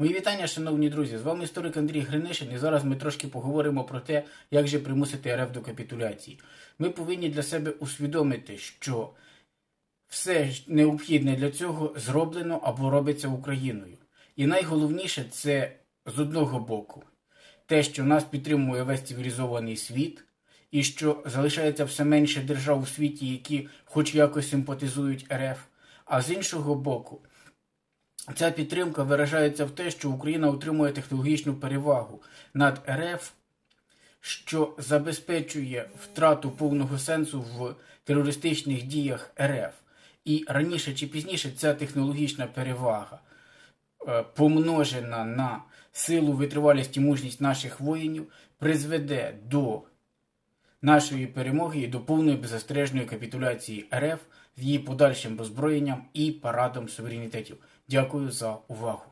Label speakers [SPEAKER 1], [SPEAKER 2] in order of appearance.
[SPEAKER 1] Мої вітання, шановні друзі. З вами історик Андрій Гринишин, і зараз ми трошки поговоримо про те, як же примусити РФ до капітуляції. Ми повинні для себе усвідомити, що все необхідне для цього зроблено або робиться Україною. І найголовніше це з одного боку те, що нас підтримує весь цивілізований світ, і що залишається все менше держав у світі, які хоч якось симпатизують РФ. А з іншого боку, ця підтримка виражається в те, що Україна отримує технологічну перевагу над РФ, що забезпечує втрату повного сенсу в терористичних діях РФ. І раніше чи пізніше ця технологічна перевага, е, помножена на силу, витривалість і мужність наших воїнів, призведе до нашої перемоги і до повної беззастережної капітуляції РФ з її подальшим роззброєнням і парадом суверенітетів. Дякую за увагу.